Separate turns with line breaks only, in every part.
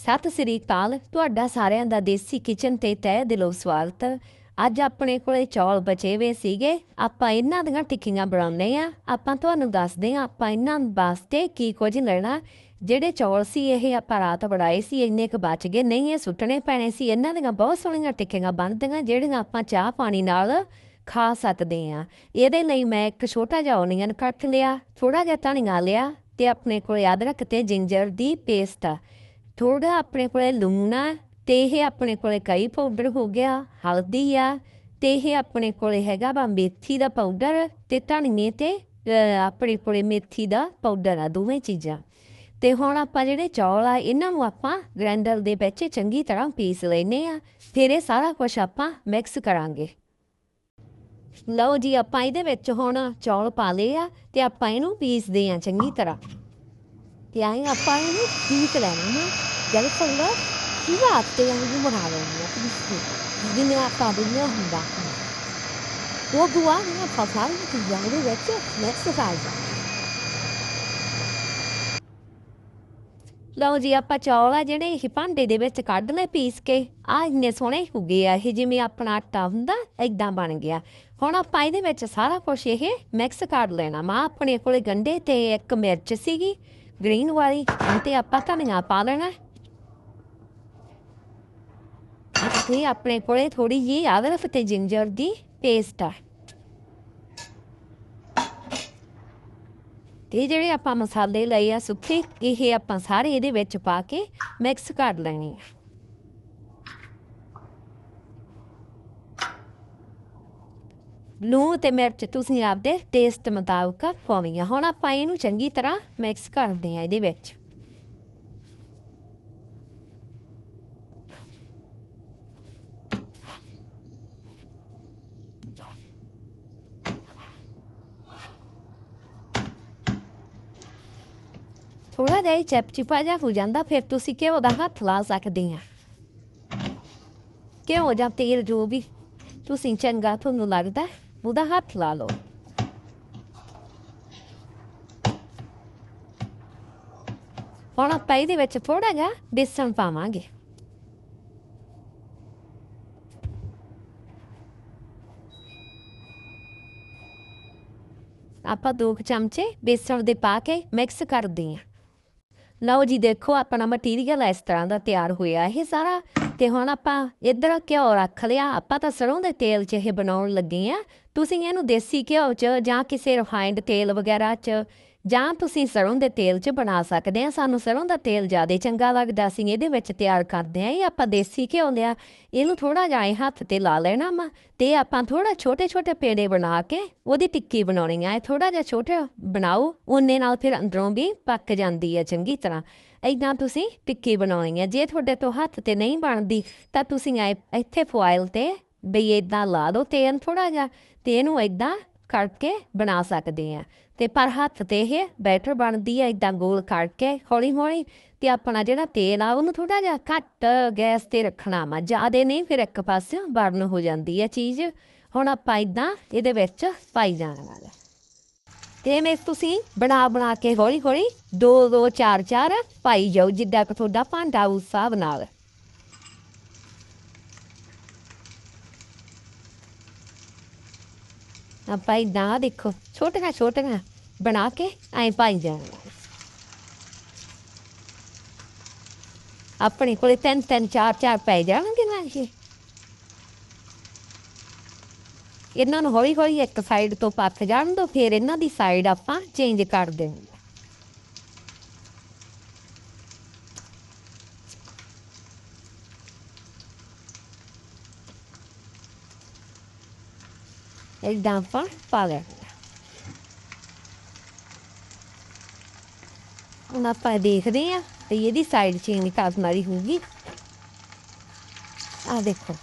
ਸਤਿ ਸ੍ਰੀ ਅਕਾਲ। ਤੁਹਾਡਾ ਸਾਰਿਆਂ ਦਾ ਦੇਸੀ ਕਿਚਨ ਤੇ ਤਹਿ ਦਿਲੋਂ ਸਵਾਗਤ। ਅੱਜ ਆਪਣੇ ਕੋਲੇ ਚੌਲ ਬਚੇ ਹੋਏ ਸੀਗੇ। ਆਪਾਂ ਇਹਨਾਂ ਦੀਆਂ ਟਿੱਕੀਆਂ ਬਣਾਉਂਦੇ ਆ ਆਪਾਂ ਤੁਹਾਨੂੰ ਦੱਸਦੇ ਆ ਆਪਾਂ ਇਹਨਾਂ ਵਾਸਤੇ ਕੀ ਕੁਝ ਲੈਣਾ। ਜਿਹੜੇ ਚੌਲ ਸੀ ਇਹ ਆਪਾਂ ਰਾਤ ਬਣਾਏ ਸੀ, ਇੰਨੇ ਕੁ ਬਚ ਗਏ। ਨਹੀਂ, ਇਹ ਸੁੱਟਣੇ ਪੈਣੇ ਸੀ। ਇਹਨਾਂ ਦੀਆਂ ਬਹੁਤ ਸੋਹਣੀਆਂ ਟਿੱਕੀਆਂ ਬਣਦੀਆਂ, ਜਿਹੜੀਆਂ ਆਪਾਂ ਚਾਹ ਪਾਣੀ ਨਾਲ ਖਾ ਸਕਦੇ ਆ ਇਹਦੇ ਲਈ ਮੈਂ ਇੱਕ ਛੋਟਾ ਜਿਹਾ ਓਨੀਅਨ ਕੱਟ ਲਿਆ ਥੋੜਾ ਜਿਹਾ ਧਨੀਆ ਲਿਆ ਤੇ ਆਪਣੇ ਕੋਲ ਅਦਰਕ ਤੇ ਜਿੰਜਰ ਦੀ ਪੇਸਟ ਆ ਥੋੜਾ ਆਪਣੇ ਕੋਲੇ ਲੂਣ ਆ ਤੇ ਇਹ ਆਪਣੇ ਕੋਲੇ ਕਈ ਪਾਊਡਰ ਹੋ ਗਿਆ, ਹਲਦੀ ਆ ਤੇ ਇਹ ਆਪਣੇ ਕੋਲੇ ਹੈਗਾ ਵਾ ਮੇਥੀ ਦਾ ਪਾਊਡਰ ਤੇ ਧਨੀਏ ਤੇ ਆਪਣੇ ਕੋਲੇ ਮੇਥੀ ਦਾ ਪਾਊਡਰ ਆ ਦੋਵੇਂ ਚੀਜ਼ਾਂ। ਤੇ ਹੁਣ ਆਪਾਂ ਜਿਹੜੇ ਚੌਲ ਆ, ਇਹਨਾਂ ਨੂੰ ਆਪਾਂ ਗ੍ਰੈਂਡਰ ਦੇ ਵਿੱਚ ਚੰਗੀ ਤਰ੍ਹਾਂ ਪੀਸ ਲੈਨੇ ਆ, ਫਿਰ ਇਹ ਸਾਰਾ ਕੁਝ ਆਪਾਂ ਮਿਕਸ ਕਰਾਂਗੇ। ਲਓ ਜੀ, ਆਪਾਂ ਇਹਦੇ ਵਿੱਚ ਹੁਣ ਚੌਲ ਪਾ ਲਏ ਆ ਤੇ ਆਪਾਂ ਇਹਨੂੰ ਪੀਸਦੇ ਆ ਚੰਗੀ ਤਰ੍ਹਾਂ। ਤੇ ਆਏ ਆਪਾਂ ਇਹਨੂੰ ਪੀਸ ਲੈਣਾ ਨਾ ਜਦ ਫੰਗਾ ਸੀਗਾ ਆਟੇ ਵਾਂਗੂ ਬਣਾ ਲੈਣਾ ਪੀਸ ਜਿਵੇਂ ਆਪਾਂ ਦੁਨੀਆ ਹੁੰਦਾ ਉਹ ਦੁਆ ਨਾ ਫਸਾਲ ਲਓ ਜੀ, ਆਪਾਂ ਚੌਲ ਆ ਜਿਹੜੇ ਇਹ ਭਾਂਡੇ ਦੇ ਵਿੱਚ ਕੱਢ ਲੈ ਪੀਸ ਕੇ। ਆ ਇੰਨੇ ਸੋਹਣੇ ਹੋ ਗਏ ਆ, ਇਹ ਜਿਵੇਂ ਆਪਣਾ ਆਟਾ ਹੁੰਦਾ, ਏਦਾਂ ਬਣ ਗਿਆ। ਹੁਣ ਆਪਾਂ ਇਹਦੇ ਵਿੱਚ ਸਾਰਾ ਕੁਝ ਇਹ ਮਿਕਸ ਕਰ ਲੈਣਾ। ਮਾਂ ਆਪਣੇ ਕੋਲੇ ਗੰਡੇ ਤੇ ਇੱਕ ਮਿਰਚ ਸੀਗੀ, ਗ੍ਰੀਨ ਵਾਲੀ ਤੇ ਆਪਾਂ ਧਨੀਆ ਪਾ ਲੈਣਾ। ਤੇ ਆਪਣੇ ਕੋਲੇ ਥੋੜੀ ਜਿਹੀ ਅਦਰਕ ਤੇ ਜਿੰਜਰ ਦੀ ਪੇਸਟ ਆ। ਤੇ ਜਿਹੜੇ ਆਪਾਂ ਮਸਾਲੇ ਲਏ ਆ ਸੁੱਕੇ, ਇਹ ਆਪਾਂ ਸਾਰੇ ਇਹਦੇ ਵਿੱਚ ਪਾ ਕੇ ਮਿਕਸ ਕਰ ਲੈਣੇ ਆ। ਲੂਣ ਤੇ ਮਿਰਚ ਤੁਸੀਂ ਆਪਦੇ ਟੇਸਟ ਮੁਤਾਬਕ ਪਾਉਣੀ ਆ। ਹੁਣ ਆਪਾਂ ਇਹਨੂੰ ਚੰਗੀ ਤਰ੍ਹਾਂ ਮਿਕਸ ਕਰਦੇ ਆ ਇਹਦੇ ਵਿੱਚ। ਥੋੜਾ ਜਿਹਾ ਚਿਪਚਿਪਾ ਜਿਹਾ ਹੋ ਜਾਂਦਾ ਫਿਰ ਤੁਸੀਂ ਘਿਓ ਦਾ ਹੱਥ ਲਾ ਸਕਦੇ ਆ ਘਿਓ ਜਾਂ ਤੇਲ ਜੋ ਵੀ ਤੁਸੀਂ ਚੰਗਾ ਤੁਹਾਨੂੰ ਲੱਗਦਾ ਉਹਦਾ ਹੱਥ ਲਾ ਲਓ ਹੁਣ ਆਪਾਂ ਇਹਦੇ ਵਿੱਚ ਥੋੜਾ ਜਿਹਾ ਬੇਸਣ ਪਾਵਾਂਗੇ ਆਪਾਂ ਦੋ ਕੁ ਚਮਚੇ ਬੇਸਣ ਦੇ ਪਾ ਕੇ ਮਿਕਸ ਕਰਦੇ ਹਾਂ ਲਓ ਜੀ, ਦੇਖੋ ਆਪਣਾ ਮਟੀਰੀਅਲ ਇਸ ਤਰ੍ਹਾਂ ਦਾ ਤਿਆਰ ਹੋਇਆ। ਇਹ ਸਾਰਾ ਤੇ ਹੁਣ ਆਪਾਂ ਇੱਧਰ ਘਿਓ ਰੱਖ ਲਿਆ। ਆਪਾਂ ਤਾਂ ਸਰੋਂ ਦੇ ਤੇਲ 'ਚ ਇਹ ਬਣਾਉਣ ਲੱਗੇ ਆ। ਤੁਸੀਂ ਇਹਨੂੰ ਦੇਸੀ ਘਿਓ 'ਚ ਜਾਂ ਕਿਸੇ ਰਿਫਾਈਨਡ ਤੇਲ ਵਗੈਰਾ 'ਚ ਜਾਂ ਤੁਸੀਂ ਸਰੋਂ ਦੇ ਤੇਲ 'ਚ ਬਣਾ ਸਕਦੇ ਆ ਸਾਨੂੰ ਸਰੋਂ ਦਾ ਤੇਲ ਜ਼ਿਆਦਾ ਚੰਗਾ ਲੱਗਦਾ ਸੀ ਇਹਦੇ ਵਿੱਚ ਤਿਆਰ ਕਰਦੇ ਆ ਇਹ ਆਪਾਂ ਦੇਸੀ ਘਿਓ ਲਿਆ, ਇਹਨੂੰ ਥੋੜਾ ਜਿਹਾ ਇਹ ਹੱਥ ਤੇ ਲਾ ਲੈਣਾ ਵਾ ਤੇ ਆਪਾਂ ਥੋੜਾ ਛੋਟੇ ਛੋਟੇ ਪੇੜੇ ਬਣਾ ਕੇ ਉਹਦੀ ਟਿੱਕੀ ਬਣਾਉਣੀ ਆ। ਇਹ ਥੋੜਾ ਜਿਹਾ ਛੋਟਾ ਬਣਾਓ, ਉਹਨੇ ਨਾਲ ਫਿਰ ਅੰਦਰੋਂ ਵੀ ਪੱਕ ਜਾਂਦੀ ਹੈ ਚੰਗੀ ਤਰ੍ਹਾਂ। ਇਦਾਂ ਤੁਸੀਂ ਟਿੱਕੀ ਬਣਾਉਣੀ ਹੈ ਜੇ ਤੁਹਾਡੇ ਤੋਂ ਹੱਥ ਤੇ ਨਹੀਂ ਬਣਦੀ ਤਾਂ ਤੁਸੀਂ ਐ, ਇੱਥੇ ਫੋਇਲ ਤੇ ਬਈ ਇਦਾਂ ਲਾ ਦਿਓ ਤੇਲ ਥੋੜਾ ਜਿਹਾ ਤੇ ਇਹਨੂੰ ਇਦਾਂ ਕਰਕੇ ਬਣਾ ਸਕਦੇ ਆ। ਤੇ ਪਰ ਹੱਥ ਤੇ ਇਹ ਬੈਟਰ ਬਣਦੀ ਹੈ ਇਦਾਂ ਗੋਲ ਕਰਕੇ ਹੌਲੀ ਹੌਲੀ ਤੇ ਆਪਣਾ ਜਿਹੜਾ ਤੇਲ ਆ, ਉਹਨੂੰ ਥੋੜਾ ਜਿਹਾ ਘੱਟ ਗੈਸ ਤੇ ਰੱਖਣਾ ਵਾ। ਜ਼ਿਆਦੇ ਨਹੀਂ, ਫਿਰ ਇੱਕ ਪਾਸੇ ਬਰਨ ਹੋ ਜਾਂਦੀ ਹੈ ਚੀਜ਼। ਹੁਣ ਆਪਾਂ ਇਦਾਂ ਇਹਦੇ ਵਿੱਚ ਪਾਈ ਜਾਣ ਵਾਲਾ ਤੇ ਮੈਂ ਤੁਸੀਂ ਬਣਾ ਬਣਾ ਕੇ ਹੌਲੀ ਹੌਲੀ ਦੋ ਦੋ ਚਾਰ ਚਾਰ ਪਾਈ ਜਾਓ, ਜਿੱਦਾਂ ਕਿ ਤੁਹਾਡਾ ਭਾਂਡਾ ਉਸ ਹਿਸਾਬ ਨਾਲ। ਆਪਾਂ ਇਦਾਂ ਦੇਖੋ, ਛੋਟੀਆਂ ਛੋਟੀਆਂ ਬਣਾ ਕੇ ਐਂ ਪਾਈ ਜਾਣਾ। ਆਪਣੇ ਕੋਲੇ ਤਿੰਨ ਤਿੰਨ, ਚਾਰ ਚਾਰ ਪੈ ਜਾਣਗੇ ਨਾ ਇਹ। ਇਹਨਾਂ ਨੂੰ ਹੌਲੀ ਹੌਲੀ ਇੱਕ ਸਾਈਡ ਤੋਂ ਪੱਕ ਜਾਣ ਦੋ, ਫਿਰ ਇਹਨਾਂ ਦੀ ਸਾਈਡ ਆਪਾਂ ਚੇਂਜ ਕਰ ਦੇਵਾਂਗੇ ਏਦਾਂ ਆਪਾਂ ਪਾ ਲੈਣਾ ਹੁਣ ਆਪਾਂ ਦੇਖਦੇ ਆ ਤੇ ਇਹਦੀ ਸਾਈਡ ਚੇਂਜ ਕਰਨ ਵਾਲੀ ਹੋਊਗੀ ਆ ਦੇਖੋ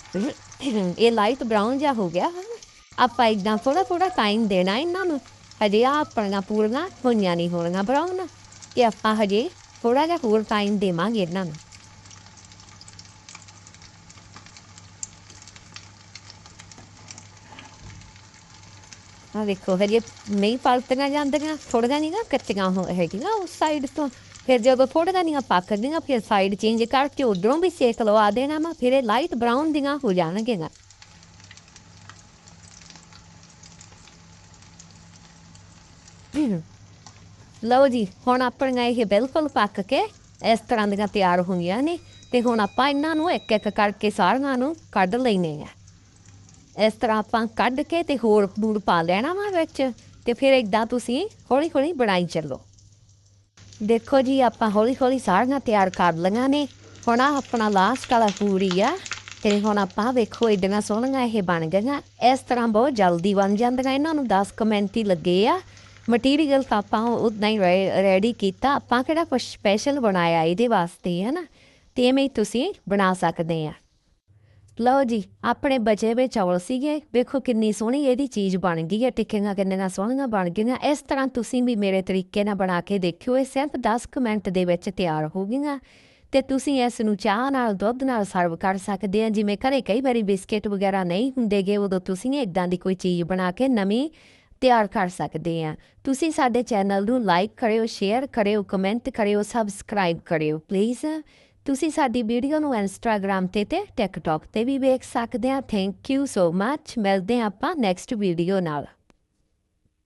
ਇਹ ਲਾਈਟ ਬ੍ਰਾਊਨ ਜਿਹਾ ਹੋ ਗਿਆ ਆਪਾਂ ਇਦਾਂ ਥੋੜਾ ਥੋੜਾ ਟਾਈਮ ਦੇਣਾ ਇਹਨਾਂ ਨੂੰ ਹਜੇ ਆ ਆਪਣੀਆਂ ਪੂਰੀਆਂ ਹੋਈਆਂ ਨਹੀਂ ਹੋਣੀਆਂ ਬ੍ਰਾਊਨ ਤੇ ਆਪਾਂ ਹਜੇ ਥੋੜਾ ਜਿਹਾ ਹੋਰ ਟਾਈਮ ਦੇਵਾਂਗੇ ਇਹਨਾਂ ਨੂੰ ਆ ਦੇਖੋ ਹਜੇ ਨਹੀਂ ਪਲਟੀਆਂ ਜਾਂਦੀਆਂ ਥੋੜੀਆਂ ਨਹੀਂ ਕੱਚੀਆਂ ਹੋ ਹੈਗੀਆਂ ਉਸ ਸਾਈਡ ਤੋਂ ਫਿਰ ਜਦੋਂ ਥੋੜ੍ਹੀਆਂ ਦੀਆਂ ਪੱਕ ਗਈਆਂ, ਫਿਰ ਸਾਈਡ ਚੇਂਜ ਕਰਕੇ ਉਧਰੋਂ ਵੀ ਸੇਕ ਲਵਾ ਦੇਣਾ ਵਾ, ਫਿਰ ਇਹ ਲਾਈਟ ਬਰਾਊਨ ਦੀਆਂ ਹੋ ਜਾਣਗੀਆਂ ਹਮ। ਲਓ ਜੀ, ਹੁਣ ਆਪਣੀਆਂ ਇਹ ਬਿਲਕੁਲ ਪੱਕ ਕੇ ਇਸ ਤਰ੍ਹਾਂ ਦੀਆਂ ਤਿਆਰ ਹੋ ਗਈਆਂ ਨੇ, ਤੇ ਹੁਣ ਆਪਾਂ ਇਹਨਾਂ ਨੂੰ ਇੱਕ ਇੱਕ ਕਰਕੇ ਸਾਰੀਆਂ ਨੂੰ ਕੱਢ ਲੈਨੇ ਆ ਇਸ ਤਰ੍ਹਾਂ ਆਪਾਂ ਕੱਢ ਕੇ ਤੇ ਹੋਰ ਫੂਡ ਪਾ ਲੈਣਾ ਵਾ ਵਿੱਚ ਤੇ ਫਿਰ ਇਦਾਂ ਤੁਸੀਂ ਹੌਲੀ ਹੌਲੀ ਬਣਾਈ ਚੱਲੋ। ਦੇਖੋ ਜੀ, ਆਪਾਂ ਹੌਲੀ ਹੌਲੀ ਸਾਰੀਆਂ ਤਿਆਰ ਕਰ ਲਈਆਂ ਨੇ। ਹੁਣ ਆਪਣਾ ਲਾਸਟ ਵਾਲਾ ਪੂਰੀ ਆ ਤੇ ਹੁਣ ਆਪਾਂ ਵੇਖੋ ਇਦਾਂ ਸੋਹਣੀਆਂ ਇਹ ਬਣ ਗਈਆਂ। ਇਸ ਤਰ੍ਹਾਂ ਬਹੁਤ ਜਲਦੀ ਬਣ ਜਾਂਦੀਆਂ। ਇਹਨਾਂ ਨੂੰ 10 ਕੁ ਮਿੰਟ ਹੀ ਲੱਗੇ ਆ। ਮਟੀਰੀਅਲ ਤਾਂ ਆਪਾਂ ਉਦਾਂ ਹੀ ਰੈਡੀ ਕੀਤਾ। ਆਪਾਂ ਕਿਹੜਾ ਕੁਛ ਸਪੈਸ਼ਲ ਬਣਾਇਆ ਇਹਦੇ ਵਾਸਤੇ ਹੈ ਨਾ ਤੇ ਐਵੇਂ ਹੀ ਤੁਸੀਂ ਬਣਾ ਸਕਦੇ ਆ। ਲਓ ਜੀ, ਆਪਣੇ ਬਚੇ ਹੋਏ ਚੌਲ ਸੀਗੇ। ਵੇਖੋ ਕਿੰਨੀ ਸੋਹਣੀ ਇਹਦੀ ਚੀਜ਼ ਬਣ ਗਈ ਹੈ। ਟਿੱਕੀਆਂ ਕਿੰਨੀਆਂ ਸੋਹਣੀਆਂ ਬਣ ਗਈਆਂ। ਇਸ ਤਰ੍ਹਾਂ ਤੁਸੀਂ ਵੀ ਮੇਰੇ ਤਰੀਕੇ ਨਾਲ ਬਣਾ ਕੇ ਦੇਖਿਓ। ਇਹ ਸਿਰਫ 10 ਕੁ ਮਿੰਟ ਦੇ ਵਿੱਚ ਤਿਆਰ ਹੋ ਗਈਆਂ। ਤੇ ਤੁਸੀਂ ਇਸ ਨੂੰ ਚਾਹ ਨਾਲ, ਦੁੱਧ ਨਾਲ ਸਰਵ ਕਰ ਸਕਦੇ ਆ। ਜਿਵੇਂ ਘਰੇ ਕਈ ਵਾਰੀ ਬਿਸਕਟ ਵਗੈਰਾ ਨਹੀਂ ਹੁੰਦੇਗੇ, ਉਦੋਂ ਤੁਸੀਂ ਇਦਾਂ ਦੀ ਕੋਈ ਚੀਜ਼ ਬਣਾ ਕੇ ਨਵੀਂ ਤਿਆਰ ਕਰ ਸਕਦੇ ਆ। ਤੁਸੀਂ ਸਾਡੇ ਚੈਨਲ ਨੂੰ ਲਾਈਕ ਕਰਿਓ, ਸ਼ੇਅਰ ਕਰਿਓ, ਕਮੈਂਟ ਕਰਿਓ, ਸਬਸਕ੍ਰਾਈਬ ਕਰਿਓ, ਪਲੀਜ਼। ਤੁਸੀਂ ਸਾਡੀ ਵੀਡੀਓ ਨੂੰ ਇੰਸਟਾਗ੍ਰam ਤੇ ਤੇ ਟਿਕਟੌਕ ਤੇ ਵੀ ਵੇਖ ਸਕਦੇ ਆ ਥੈਂਕ ਯੂ ਸੋ ਮੱਚ ਮਿਲਦੇ ਹਾਂ ਆਪਾਂ ਨੈਕਸਟ ਵੀਡੀਓ ਨਾਲ।